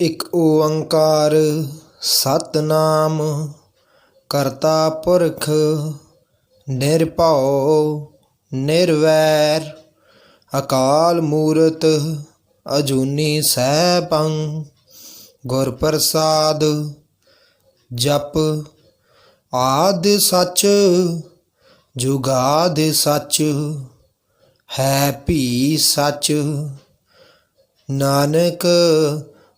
ਇਕ ਓੰਕਾਰ ਸਤਨਾਮ, ਕਰਤਾ ਪੁਰਖ ਨਿਰਭਉ, ਨਿਰਵੈਰ, ਅਕਾਲ ਮੂਰਤ ਅਜੂਨੀ ਸੈਭੰ, ਗੁਰ ਪ੍ਰਸਾਦ ਜਪ, ਆਦ ਸੱਚ, ਜੁਗਾਦ ਸੱਚ, ਹੈ ਭੀ ਸੱਚ, ਨਾਨਕ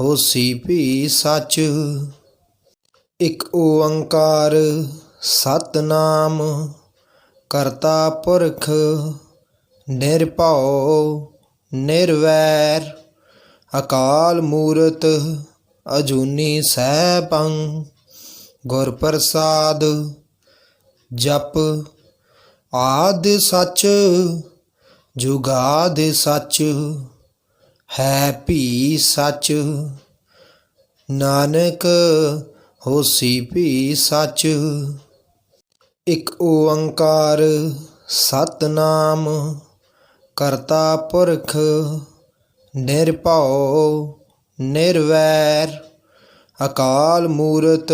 ਹੋਸੀ ਭੀ ਸੱਚ। ਇਕ ਓੰਕਾਰ ਸਤਨਾਮ, ਕਰਤਾ ਪੁਰਖ ਨਿਰਭਉ, ਨਿਰਵੈਰ, ਅਕਾਲ ਮੂਰਤ ਅਜੂਨੀ ਸੈਭੰ, ਗੁਰ ਪ੍ਰਸਾਦ ਜਪ, ਆਦ ਸੱਚ, ਜੁਗਾਦ ਸੱਚ। ਹੈ ਭੀ ਸੱਚ। ਨਾਨਕ ਹੋਸੀ ਭੀ ਸੱਚ। ਇਕ ਓੰਕਾਰ ਸਤਨਾਮ। ਕਰਤਾ ਪੁਰਖ ਨਿਰਭਉ ਨਿਰਵੈਰ। ਅਕਾਲ ਮੂਰਤ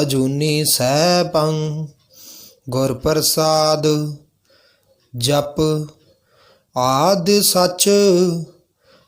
ਅਜੂਨੀ ਸੈਭੰ। ਗੁਰ ਪ੍ਰਸਾਦ ਜਪ। ਆਦ ਸਚ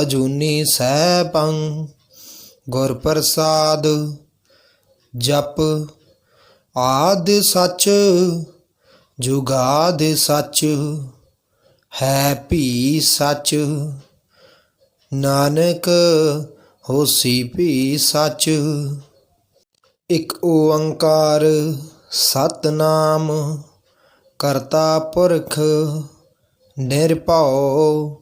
ਅਜੂਨੀ ਸੈਭੰ ਗੁਰ ਪ੍ਰਸਾਦ, ਜਪ ਆਦ ਸੱਚ, ਜੁਗਾਦ ਸੱਚ, ਹੈ ਭੀ ਸੱਚ, ਨਾਨਕ ਹੋਸੀ ਭੀ ਸੱਚ। ਇਕ ਓੰਕਾਰ ਸਤਨਾਮ, ਕਰਤਾ ਪੁਰਖ ਨਿਰਭਉ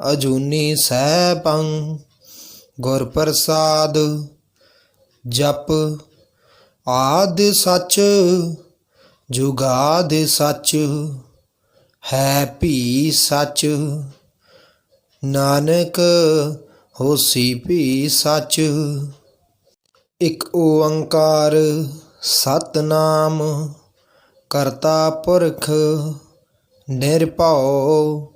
ਅਜੂਨੀ ਸੈਭੰ ਗੁਰ ਪ੍ਰਸਾਦ ਜਪ ਆਦ ਸੱਚ ਜੁਗਾਦ ਸੱਚ ਹੈ ਭੀ ਸੱਚ ਨਾਨਕ ਹੋਸੀ ਭੀ ਸੱਚ ਇਕ ਓੰਕਾਰ ਸਤਨਾਮ ਕਰਤਾ ਪੁਰਖ ਨਿਰਭਉ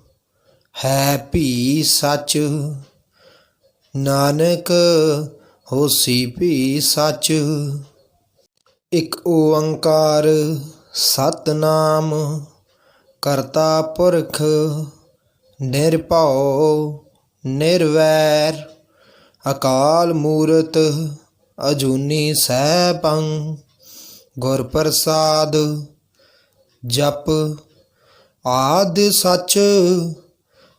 ਹੈ ਭੀ ਸੱਚ। ਨਾਨਕ ਹੋਸੀ ਭੀ ਸੱਚ। ਇਕ ਓੰਕਾਰ ਸਤਨਾਮ। ਕਰਤਾ ਪੁਰਖ ਨਿਰਭਉ ਨਿਰਵੈਰ। ਅਕਾਲ ਮੂਰਤ ਅਜੂਨੀ ਸੈਭੰ। ਗੁਰ ਪ੍ਰਸਾਦ ਜਪ। ਆਦ ਸਚ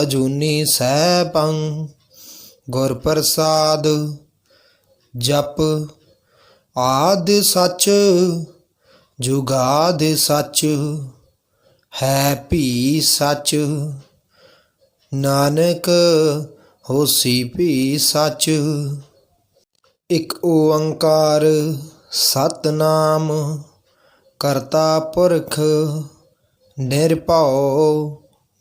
ਅਜੂਨੀ ਸੈਭੰ ਗੁਰ ਪ੍ਰਸਾਦ, ਜਪ ਆਦ ਸੱਚ, ਜੁਗਾਦ ਸੱਚ, ਹੈ ਭੀ ਸੱਚ, ਨਾਨਕ ਹੋਸੀ ਭੀ ਸੱਚ। ਇਕ ਓੰਕਾਰ ਸਤਨਾਮ, ਕਰਤਾ ਪੁਰਖ ਨਿਰਭਉ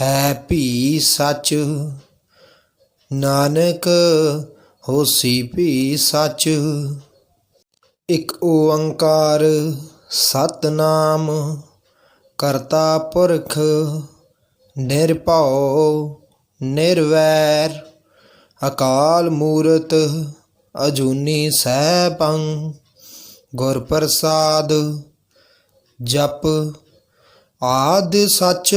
ਹੈ ਭੀ ਸੱਚ। ਨਾਨਕ ਹੋਸੀ ਭੀ ਸੱਚ। ਇਕ ਓੰਕਾਰ ਸਤਨਾਮ, ਕਰਤਾ ਪੁਰਖ ਨਿਰਭਉ ਨਿਰਵੈਰ। ਅਕਾਲ ਮੂਰਤ ਅਜੂਨੀ ਸੈਭੰ, ਗੁਰ ਪ੍ਰਸਾਦ ਜਪ। ਆਦ ਸੱਚ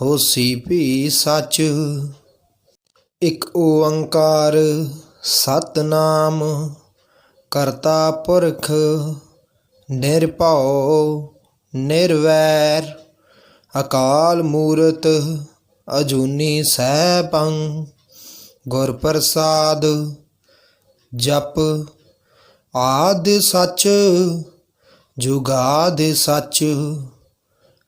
ਹੋਸੀ ਭੀ ਸੱਚ, ਇਕ ਓੰਕਾਰ ਸਤਨਾਮ, ਕਰਤਾ ਪੁਰਖ ਨਿਰਭਉ ਨਿਰਵੈਰ, ਅਕਾਲ ਮੂਰਤ ਅਜੂਨੀ ਸੈਭੰ, ਗੁਰ ਪ੍ਰਸਾਦ ਜਪ, ਆਦ ਸੱਚ, ਜੁਗਾਦ ਸੱਚ।